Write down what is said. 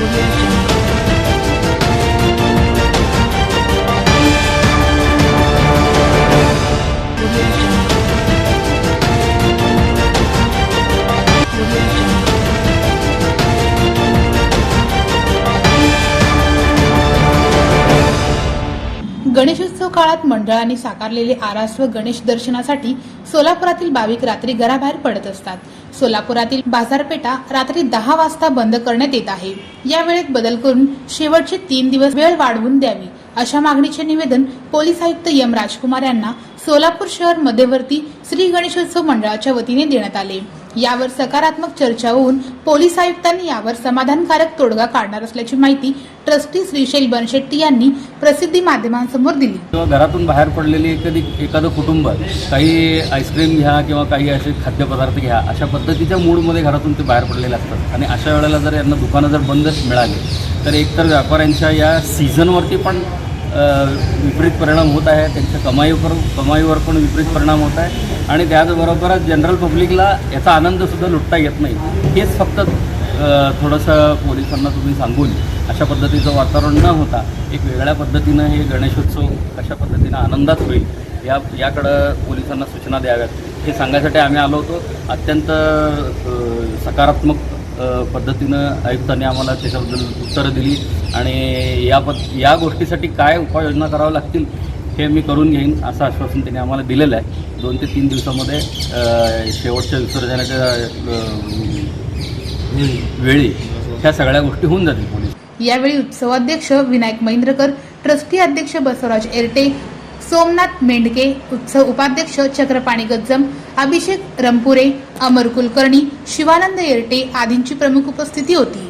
We'll Ganeshotsav काळात मंडळांनी साकारलेले आरास व गणेश दर्शनासाठी सोलापुरातील भाविक रात्री घराबाहेर पडत असतात. सोलापुरातील बाजारपेठा रात्री दहा वाजता बंद करण्यात येत आहे. या वेळेत बदल करून शेवटचे तीन दिवस वेळ वाढवून द्यावी अशा मागणीचे निवेदन पोलीस आयुक्त एम राजकुमार यांना सोलापूर शहर मध्यवर्ती श्री गणेशोत्सव मंडळाच्या वतीने देण्यात आले. यावर सकारात्मक चर्चा होऊन पोलीस आयुक्तांनी यावर समाधानकारक तोडगा काढणार असल्याची माहिती ट्रस्टी श्रीशैल बनशेट्टी यांनी प्रसिद्धी माध्यमांसमोर दिली. किंवा घरातून बाहेर पडलेली एखादी एखादं कुटुंब काही आईस्क्रीम घ्या किंवा काही असे खाद्यपदार्थ घ्या अशा पद्धतीच्या मूडमध्ये घरातून ते बाहेर पडलेले असतात. आणि अशा वेळेला जर यांना दुकानं जर बंदच मिळाली तर एकतर व्यापाऱ्यांच्या या सीझनवरती पण विपरीत परिणाम होत आहे त्यांच्या कमाईवर कमाईवर पण विपरीत परिणाम होत आहे. आणि त्याचबरोबरच जनरल पब्लिकला याचा आनंदसुद्धा लुटता येत नाही. हेच फक्त थोडंसं पोलिसांना तुम्ही सांगून अशा पद्धतीचं वातावरण न होता एक वेगळ्या पद्धतीनं हे गणेशोत्सव कशा पद्धतीनं आनंदात होईल या याकडं पोलिसांना सूचना द्याव्यात हे सांगायसाठी आम्ही आलो होतो. अत्यंत सकारात्मक पद्धतीनं आयुक्तांनी आम्हाला त्याच्याबद्दल उत्तरं दिली आणि या पद या गोष्टीसाठी काय उपाययोजना कराव्या लागतील हे मी करून घेईन असं आश्वासन त्यांनी आम्हाला दिलेलं आहे. दोन ते तीन दिवसामध्ये शेवटच्या विसर्जनाच्या वेळी ह्या सगळ्या गोष्टी होऊन जातील पोलीस. यावेळी उत्सवाध्यक्ष विनायक महिंद्रकर ट्रस्टी अध्यक्ष बसवराज एरटे सोमनाथ मेंढके उत्सव उपाध्यक्ष चक्रपाणी गज्जम अभिषेक रंपुरे अमर कुलकर्णी शिवानंद एरटे आदींची प्रमुख उपस्थिती होती.